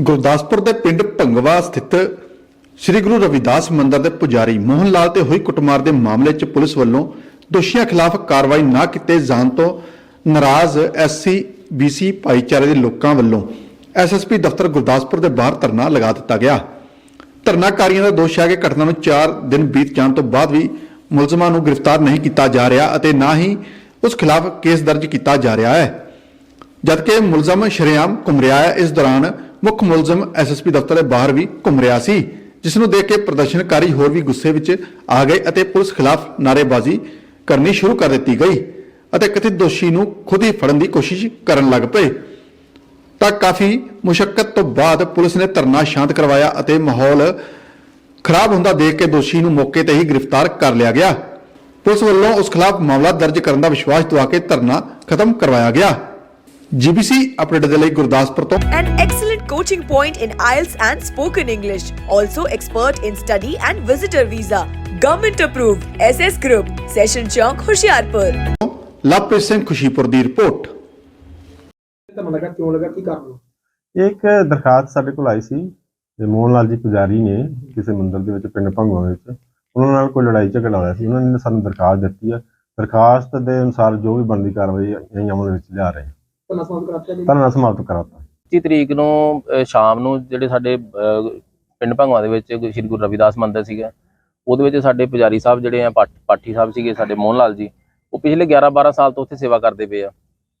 ਗੁਰਦਾਸਪੁਰ ਦੇ ਪਿੰਡ ਭੰਗਵਾ ਸਥਿਤ ਸ੍ਰੀ ਗੁਰੂ ਰਵਿਦਾਸ ਮੰਦਿਰ ਦੇ ਪੁਜਾਰੀ ਮੋਹਨ ਲਾਲ ਤੇ ਹੋਈ ਕੁੱਟਮਾਰ ਦੇ ਮਾਮਲੇ 'ਚ ਪੁਲਿਸ ਵੱਲੋਂ ਦੋਸ਼ੀਆਂ ਖਿਲਾਫ ਕਾਰਵਾਈ ਨਾ ਕੀਤੇ ਜਾਣ ਤੋਂ ਨਾਰਾਜ਼ ਐਸਸੀ, ਬੀਸੀ ਭਾਈਚਾਰੇ ਦੇ ਲੋਕਾਂ ਵੱਲੋਂ ਐਸਐਸਪੀ ਦਫ਼ਤਰ ਗੁਰਦਾਸਪੁਰ ਦੇ ਬਾਹਰ ਧਰਨਾ ਲਗਾ ਦਿੱਤਾ ਗਿਆ। ਧਰਨਾਕਾਰੀਆਂ ਦਾ ਦੋਸ਼ ਹੈ ਕਿ ਘਟਨਾ ਨੂੰ 4 ਦਿਨ ਬੀਤ ਜਾਣ ਤੋਂ ਬਾਅਦ ਵੀ ਮੁਲਜ਼ਮਾਂ ਨੂੰ ਗ੍ਰਿਫਤਾਰ ਨਹੀਂ ਕੀਤਾ ਜਾ ਰਿਹਾ ਅਤੇ ਨਾ ਹੀ ਉਸ ਖਿਲਾਫ ਕੇਸ ਦਰਜ ਕੀਤਾ ਜਾ ਰਿਹਾ ਹੈ। ਜਦਕਿ ਮੁਲਜ਼ਮ ਸ਼ਰੇਆਮ ਘੁੰਮ ਰਿਹਾ ਹੈ, ਇਸ ਦੌਰਾਨ ਮੁੱਖ ਮੁਲਜ਼ਮ ਐਸਐਸਪੀ ਦਫ਼ਤਰ ਦੇ ਬਾਹਰ ਵੀ ਘੁੰਮ ਰਿਹਾ ਸੀ ਜਿਸ ਨੂੰ ਦੇਖ ਕੇ ਪ੍ਰਦਰਸ਼ਨਕਾਰੀ ਹੋਰ ਵੀ ਗੁੱਸੇ ਵਿੱਚ ਆ ਗਏ ਅਤੇ ਪੁਲਿਸ ਖਿਲਾਫ ਨਾਅਰੇਬਾਜ਼ੀ ਕਰਨੀ ਸ਼ੁਰੂ ਕਰ ਦਿੱਤੀ ਗਈ ਅਤੇ ਕਥਿਤ ਦੋਸ਼ੀ ਨੂੰ ਖੁਦ ਹੀ ਫੜਨ ਦੀ ਕੋਸ਼ਿਸ਼ ਕਰਨ ਲੱਗ ਪਏ। ਤਾਂ ਕਾਫੀ ਮੁਸ਼ਕਲ ਤੋਂ ਬਾਅਦ ਪੁਲਿਸ ਨੇ ਧਰਨਾ ਸ਼ਾਂਤ ਕਰਵਾਇਆ ਅਤੇ ਮਾਹੌਲ ਖਰਾਬ ਹੁੰਦਾ ਦੇਖ ਕੇ ਦੋਸ਼ੀ ਨੂੰ ਮੌਕੇ ਤੇ ਹੀ ਗ੍ਰਿਫਤਾਰ ਕਰ ਲਿਆ ਗਿਆ। ਪੁਲਿਸ ਵੱਲੋਂ ਉਸ ਖਿਲਾਫ ਮਾਮਲਾ ਦਰਜ ਕਰਨ ਦਾ ਵਿਸ਼ਵਾਸ ਦਿਵਾ ਕੇ ਧਰਨਾ ਖਤਮ ਕਰਵਾਇਆ ਗਿਆ। ਜੀਬੀਸੀ ਅਪਡੇਟ ਦੇ ਲਈ ਗੁਰਦਾਸਪੁਰ ਤੋਂ An excellent coaching point in IELTS and spoken English. Also expert in study and visitor visa. Government approved. SS Group. Session Chowk, Hoshiarpur. Lovepreet Singh Khushipur the report ਤੁਹਾਨੂੰ ਲੱਗਾ ਕਿਉਂ ਲੱਗਾ ਕੀ ਕਾਰਨ ਇਹ ਇੱਕ ਦਰਖਾਸਤ ਸਾਡੇ ਕੋਲ ਆਈ ਸੀ ਤੇ ਮੋਹਨ ਲਾਲ ਜੀ ਪੁਜਾਰੀ ਨੇ ਕਿਸੇ ਮੰਦਿਰ ਦੇ ਵਿੱਚ ਪਿੰਡ ਭੰਗਵਾ ਵਿੱਚ ਉਹਨਾਂ ਨਾਲ ਕੋਈ ਲੜਾਈ ਝਗੜਾ ਹੋਇਆ ਸੀ ਉਹਨਾਂ ਨੇ ਸਾਨੂੰ ਦਰਖਾਸਤ ਦਿੱਤੀ ਹੈ ਦਰਖਾਸਤ ਦੇ ਅਨੁਸਾਰ ਜੋ ਵੀ ਬਣਦੀ ਕਾਰਵਾਈ ਅਸੀਂ ਅਮਲ ਵਿੱਚ ਲਿਆ ਰਹੇ ਹਾਂ ਤੁਹਾਨੂੰ ਸਮਾਂ ਕਰਾਤਾ ਜੀ। ਧਰਨਾ ਸਮਾਪਤ ਕਰਾਤਾ। 25 ਤਰੀਕ ਨੂੰ ਸ਼ਾਮ ਨੂੰ ਜਿਹੜੇ ਸਾਡੇ ਪਿੰਡ ਭੰਗਵਾ ਦੇ ਵਿੱਚ ਸ੍ਰੀ ਗੁਰੂ ਰਵਿਦਾਸ ਮੰਦਿਰ ਸੀਗਾ ਉਹਦੇ ਵਿੱਚ ਸਾਡੇ ਪੁਜਾਰੀ ਸਾਹਿਬ ਜਿਹੜੇ ਆ ਪਾਠ- ਪਾਠੀ ਸਾਹਿਬ ਸੀਗੇ ਸਾਡੇ ਮੋਹਨ ਲਾਲ ਜੀ ਉਹ ਪਿਛਲੇ 11 12 ਸਾਲ ਤੋਂ ਉੱਥੇ ਸੇਵਾ ਕਰਦੇ ਪਏ ਆ।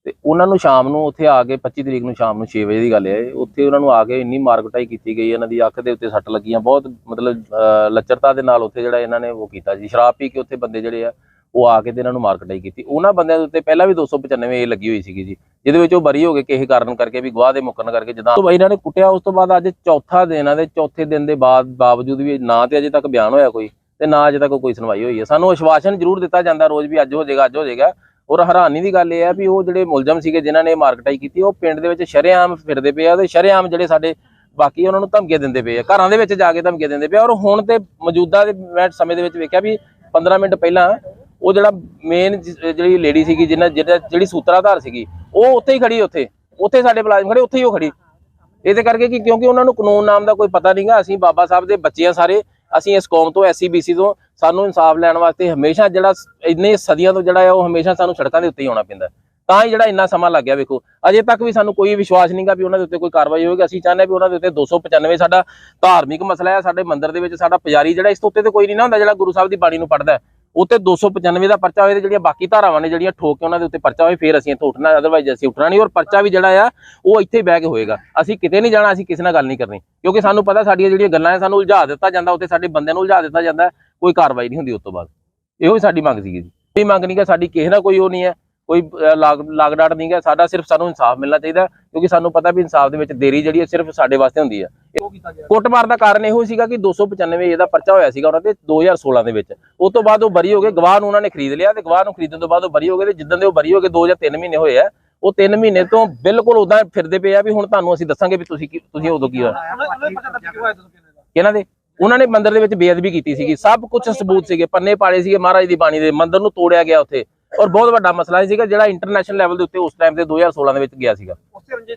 ਤੇ ਉਹਨਾਂ ਨੂੰ ਸ਼ਾਮ ਨੂੰ ਉੱਥੇ ਆ ਕੇ 25 ਤਰੀਕ ਨੂੰ ਸ਼ਾਮ ਨੂੰ 6 ਵਜੇ ਦੀ ਗੱਲ ਹੈ ਇਹ। ਉੱਥੇ ਉਹਨਾਂ ਨੂੰ ਆ ਕੇ ਇੰਨੀ ਮਾਰ ਕੁਟਾਈ ਕੀਤੀ ਗਈ ਇਹਨਾਂ ਦੀ ਅੱਖ ਦੇ ਉੱਤੇ ਸੱਟ ਲੱਗੀਆਂ ਬਹੁਤ ਮਤਲਬ ਅਹ, ਲੱਚਰਤਾ ਦੇ ਨਾਲ ਉੱਥੇ ਜਿਹੜਾ ਇਹਨਾਂ ਨੇ ਉਹ ਕੀਤਾ ਜੀ। ਸ਼ਰਾਬ ਪੀ ਕੇ ਉੱਥੇ ਬੰਦੇ ਜਿਹੜੇ ਆ ਉਹ ਆ ਕੇ ਤੇ ਇਹਨਾਂ ਨੂੰ ਮਾਰ ਕੁਟਾਈ ਕੀਤੀ। ਉਹਨਾਂ ਬੰਦਿਆਂ ਦੇ ਉੱਤੇ ਪਹਿਲਾਂ ਵੀ 295 ਏ ਲੱਗੀ ਹੋਈ ਸੀਗੀ ਜੀ। ਜਿਹਦੇ ਵਿੱਚ ਉਹ ਬਰੀ ਹੋ ਗਏ ਕਿਸੇ ਕਾਰਨ ਕਰਕੇ ਵੀ ਗਵਾਹ ਦੇ ਮੁੱਕਣ ਕਰਕੇ ਜਦੋਂ ਤੋਂ ਇਹਨਾਂ ਨੇ ਕੁੱਟਿਆ, ਉਸ ਤੋਂ ਬਾਅਦ ਅੱਜ ਚੌਥਾ ਦਿਨ ਆ ਤੇ ਚੌਥੇ ਦਿਨ ਦੇ ਬਾਅਦ ਬਾਵਜੂਦ ਵੀ ਨਾ ਤੇ ਅਜੇ ਤੱਕ ਬਿਆਨ ਹੋਇਆ ਕੋਈ ਤੇ ਨਾ ਅਜੇ ਤੱਕ ਕੋਈ ਸੁਣਵਾਈ ਹੋਈ ਹੈ। ਸਾਨੂੰ ਆਸ਼ਵਾਸਨ ਜ਼ਰੂਰ ਦਿੱਤਾ ਜਾਂਦਾ ਰੋਜ਼ ਵੀ ਅੱਜ ਹੋ ਜਾਏਗਾ, ਅੱਜ ਹੋ ਜਾਏਗਾ। ਔਰ ਹੈਰਾਨੀ ਦੀ ਗੱਲ ਇਹ ਹੈ ਵੀ ਉਹ ਜਿਹੜੇ ਮੁਲਜ਼ਮ ਸੀਗੇ ਜਿਨ੍ਹਾਂ ਨੇ ਮਾਰਕਟਾਈ ਕੀਤੀ, ਉਹ ਪਿੰਡ ਦੇ ਵਿੱਚ ਸ਼ਰੇਆਮ ਫਿਰਦੇ ਪਏ ਆ ਤੇ ਸ਼ਰੇਆਮ ਜਿਹੜੇ ਸਾਡੇ ਬਾਕੀ ਉਹਨਾਂ ਨੂੰ ਧਮਕੀਆਂ ਦਿੰਦੇ ਪਏ ਆ। ਘਰਾਂ ਦੇ ਵਿੱਚ ਜਾ ਕੇ ਧਮਕੀਆਂ ਦਿੰਦੇ ਪਏ ਔਰ ਹੁਣ ਤੇ ਮੌਜੂਦਾ ਦੇ ਮੈਂ ਸਮੇਂ ਦੇ ਵਿੱਚ ਵੇਖਿਆ ਵੀ 15 ਮਿੰਟ ਪਹਿਲਾਂ ਉਹ ਜਿਹੜਾ ਮੇਨ ਜਿਹੜੀ ਲੇਡੀ ਸੀਗੀ ਜਿਹਨਾਂ ਜਿਹੜਾ ਜਿਹੜੀ ਸੂਤਰਾਧਾਰ ਸੀਗੀ ਉਹ ਉੱਥੇ ਹੀ ਖੜੀ ਉੱਥੇ। ਉੱਥੇ ਸਾਡੇ ਮੁਲਾਜ਼ਮ ਖੜੇ, ਉੱਥੇ ਹੀ ਉਹ ਖੜੀ। ਇਹਦੇ ਕਰਕੇ ਕਿ ਕਿਉਂਕਿ ਉਹਨਾਂ ਨੂੰ ਕਾਨੂੰਨ ਨਾਮ ਦਾ ਕੋਈ ਪਤਾ ਨਹੀਂਗਾ, ਅਸੀਂ ਬਾਬਾ ਸਾਹਿਬ ਦੇ ਬੱਚੇ ਆ ਸਾਰੇ, ਅਸੀਂ ਇਸ ਕੌਮ ਤੋਂ ਐਸਸੀਬੀਸੀ ਤੋਂ, ਸਾਨੂੰ ਇਨਸਾਫ ਲੈਣ ਵਾਸਤੇ ਹਮੇਸ਼ਾ ਜਿਹੜਾ ਇੰਨੇ ਸਦੀਆਂ ਤੋਂ ਜਿਹੜਾ ਹੈ ਉਹ ਹਮੇਸ਼ਾ ਸਾਨੂੰ ਸੜਕਾਂ ਦੇ ਉੱਤੇ ਹੀ ਆਉਣਾ ਪੈਂਦਾ। ਤਾਂ ਹੀ ਜਿਹੜਾ ਇੰਨਾ ਸਮਾਂ ਲੱਗ ਗਿਆ, ਵੇਖੋ। ਅਜੇ ਤੱਕ ਵੀ ਸਾਨੂੰ ਕੋਈ ਵਿਸ਼ਵਾਸ ਨਹੀਂਗਾ ਵੀ ਉਹਨਾਂ ਦੇ ਉੱਤੇ ਕੋਈ ਕਾਰਵਾਈ ਹੋਵੇਗੀ। ਅਸੀਂ ਚਾਹੁੰਦੇ ਹਾਂ ਵੀ ਉਹਨਾਂ ਦੇ ਉੱਤੇ 295 ਸਾਡਾ ਧਾਰਮਿਕ ਮਸਲਾ ਹੈ ਸਾਡੇ ਮੰਦਿਰ ਦੇ ਵਿੱਚ ਸਾਡਾ ਪੁਜਾਰੀ ਜਿਹੜਾ, ਇਸ ਤੋਂ ਉੱਤੇ ਤੇ ਕੋਈ ਨਹੀਂ ਨਾ ਹੁੰਦਾ, ਜਿਹੜਾ ਗੁਰੂ ਸਾਹਿਬ ਦੀ ਬਾਣੀ ਨੂੰ ਪੜ੍ਹਦਾ। ਹੈ। ਉੱਤੇ 295 ਦਾ ਪਰਚਾ ਹੋਏ ਤੇ ਜਿਹੜੀਆਂ ਬਾਕੀ ਧਾਰਾਵਾਂ ਨੇ ਜਿਹੜੀਆਂ ਠੋਕ ਕੇ ਉਹਨਾਂ ਦੇ ਉੱਤੇ ਪਰਚਾ ਹੋਏ, ਫਿਰ ਅਸੀਂ ਇੱਥੋਂ ਉੱਠਣਾ ਅਦਰਵਾਈਜ਼ ਅਸੀਂ ਉੱਠਣਾ ਨਹੀਂ ਔਰ ਪਰਚਾ ਵੀ ਜਿਹੜਾ ਆ, ਉਹ ਇੱਥੇ ਹੀ ਬਹਿ ਕੇ ਹੋਏਗਾ। ਅਸੀਂ ਕਿਤੇ ਨਹੀਂ ਜਾਣਾ, ਅਸੀਂ ਕਿਸੇ ਨਾਲ ਗੱਲ ਨਹੀਂ ਕਰਨੀ। ਕਿਉਂਕਿ ਸਾਨੂੰ ਪਤਾ ਸਾਡੀਆਂ ਜਿਹੜੀਆਂ ਗੱਲਾਂ ਹੈ ਸਾਨੂੰ ਉਲਝਾ ਦਿੱਤਾ ਜਾਂਦਾ ਉੱਤੇ ਸਾਡੇ ਬੰਦਿਆਂ ਨੂੰ ਉਲਝਾ ਦਿੱਤਾ ਜਾਂਦਾ, ਕੋਈ ਕਾਰਵਾਈ ਨਹੀਂ ਹੁੰਦੀ ਉਸ ਤੋਂ ਬਾਅਦ। ਇਹੋ ਹੀ ਸਾਡੀ ਮੰਗ ਸੀਗੀ ਜੀ। ਕੋਈ ਮੰਗ ਨਹੀਂ ਕਿ ਸਾਡੀ ਕਿਸੇ ਨਾਲ ਕੋਈ ਉਹ ਨਹੀਂ ਹੈ ਕੋਈ ਲਾਗ ਲਾਗ ਡਾਟ ਨਹੀਂ ਹੈ ਸਾਡਾ ਸਿਰਫ ਸਾਨੂੰ ਇਨਸਾਫ ਮਿਲਣਾ ਚਾਹੀਦਾ, ਕਿਉਂਕਿ ਸਾਨੂੰ ਪਤਾ ਵੀ ਇਨਸਾਫ ਦੇ ਵਿੱਚ ਦੇਰੀ ਜਿਹੜੀ ਹੈ ਸਿਰਫ ਸਾਡੇ ਵਾਸਤੇ ਹੁੰਦੀ ਹੈ ਕੁੱਟਮਾਰ ਦਾ ਕਾਰਨ ਇਹੋ ਸੀਗਾ ਕਿ 295 ਇਹਦਾ ਪਰਚਾ ਹੋਇਆ ਸੀਗਾ ਉਹਨਾਂ ਤੇ 2016 ਦੇ ਵਿੱਚ। ਉਸ ਤੋਂ ਬਾਅਦ ਉਹ ਬਰੀ ਹੋ ਗਏ। ਗਵਾਹ ਨੂੰ ਉਹਨਾਂ ਨੇ ਖਰੀਦ ਲਿਆ ਤੇ ਗਵਾਹ ਨੂੰ ਖਰੀਦਣ ਤੋਂ ਬਾਅਦ ਉਹ ਬਰੀ ਹੋ ਗਏ ਤੇ ਜਿੱਦਾਂ ਦੇ ਉਹ ਬਰੀ ਹੋ ਗਏ 2 ਜਾਂ 3 ਮਹੀਨੇ ਹੋਏ ਆ ਉਹ 3 ਮਹੀਨੇ ਤੋਂ ਬਿਲਕੁਲ ਉਦਾਂ ਫਿਰਦੇ ਪਏ ਆ ਵੀ ਹੁਣ ਤੁਹਾਨੂੰ ਅਸੀਂ ਦੱਸਾਂਗੇ ਵੀ ਤੁਸੀਂ ਤੁਸੀਂ ਉਦੋਂ ਕੀ ਹੋਇਆ। ਕਿਹਨਾਂ ਦੇ। ਉਹਨਾਂ ਨੇ ਮੰਦਿਰ ਦੇ ਵਿੱਚ ਬੇਅਦਬੀ ਕੀਤੀ ਸੀਗੀ। ਸਭ ਕੁਝ ਸਬੂਤ ਸੀਗੇ ਪੰਨੇ ਪਾੜੇ ਸੀਗੇ ਮਹਾਰਾਜ ਦੀ ਬਾਣੀ ਦੇ। ਮੰਦਿਰ ਨੂੰ ਤੋੜਿਆ ਗਿਆ ਉੱਥੇ। ਔਰ ਬਹੁਤ ਵੱਡਾ ਮਸਲਾ ਸੀਗਾ ਜਿਹੜਾ ਇੰਟਰਨੈਸ਼ਨਲ ਲੈਵਲ ਦੇ ਉੱਤੇ ਉਸ ਟਾਈਮ ਤੇ 2016 ਦੇ ਵਿੱਚ ਗਿਆ ਸੀਗਾ।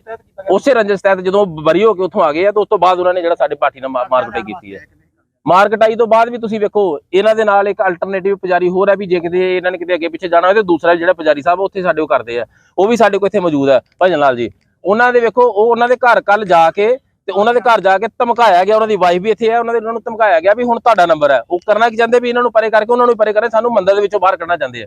ਤਹਿਤ ਕੀਤਾ ਗਿਆ? ਉਸੇ ਰੰਜਸ ਤਹਿਤ ਜਦੋਂ ਬਰੀ ਹੋ ਕੇ ਉੱਥੋਂ ਆ ਗਏ ਆ ਤਾਂ ਉਸ ਤੋਂ ਬਾਅਦ ਉਹਨਾਂ ਨੇ ਜਿਹੜਾ ਸਾਡੇ ਪਾਰਟੀ ਨਾਲ ਮਾਰਕਟਾਈ ਕੀਤੀ ਹੈ। ਮਾਰਕਟਾਈ ਤੋਂ ਬਾਅਦ ਵੀ ਤੁਸੀਂ ਵੇਖੋ ਇਹਨਾਂ ਦੇ ਨਾਲ ਇੱਕ ਅਲਟਰਨੇਟਿਵ ਪੁਜਾਰੀ ਹੋਰ ਹੈ ਵੀ ਜੇ ਕਿਤੇ ਇਹਨਾਂ ਨੇ ਕਿਤੇ ਅੱਗੇ ਪਿੱਛੇ ਜਾਣਾ ਹੋਵੇ ਤੇ ਦੂਸਰਾ ਜਿਹੜਾ ਪੁਜਾਰੀ ਸਾਹਿਬ ਉੱਥੇ ਸਾਡੇ ਉਹ ਕਰਦੇ ਆ। ਉਹ ਵੀ ਸਾਡੇ ਕੋਲ ਇੱਥੇ ਮੌਜੂਦ ਹੈ ਭਜਨ ਲਾਲ ਜੀ। ਉਹਨਾਂ ਦੇ ਵੇਖੋ ਉਹ ਉਹਨਾਂ ਦੇ ਘਰ ਕੱਲ ਜਾ ਕੇ ਤੇ ਉਹਨਾਂ ਦੇ ਘਰ ਜਾ ਕੇ ਧਮਕਾਇਆ ਗਿਆ ਉਹਨਾਂ ਦੀ ਵਾਈਫ ਵੀ ਇੱਥੇ ਹੈ ਉਹਨਾਂ ਦੇ ਉਹਨਾਂ ਨੂੰ ਧਮਕਾਇਆ ਗਿਆ ਵੀ ਹੁਣ ਤੁਹਾਡਾ ਨੰਬਰ ਹੈ। ਉਹ ਕਰਨਾ ਕੀ ਚਾਹੁੰਦੇ ਵੀ ਇਹਨਾਂ ਨੂੰ ਪਰੇ ਕਰਕੇ ਉਹਨਾਂ ਨੂੰ ਪਰੇ ਕਰੇ ਸਾਨੂੰ ਮੰਦਰ ਦੇ ਵਿੱਚੋਂ ਬਾਹਰ ਕੱਢਣਾ ਚਾਹੁੰਦੇ ਆ।